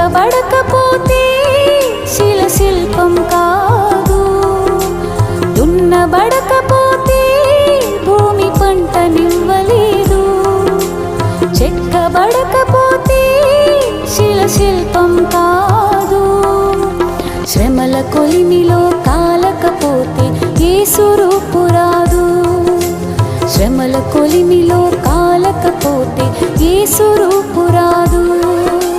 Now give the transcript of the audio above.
దున్నబడకపోతే శిల శిల్పం కాదు. దున్నబడకపోతే భూమి పంటనివ్వలేదు చెక్కబడకపోతే శిల శిల్పం కాదు. శ్రమల కొలిమిలో కాలకపోతే ఏ రూపు రాదు. శ్రమల కొలిమిలో కాలక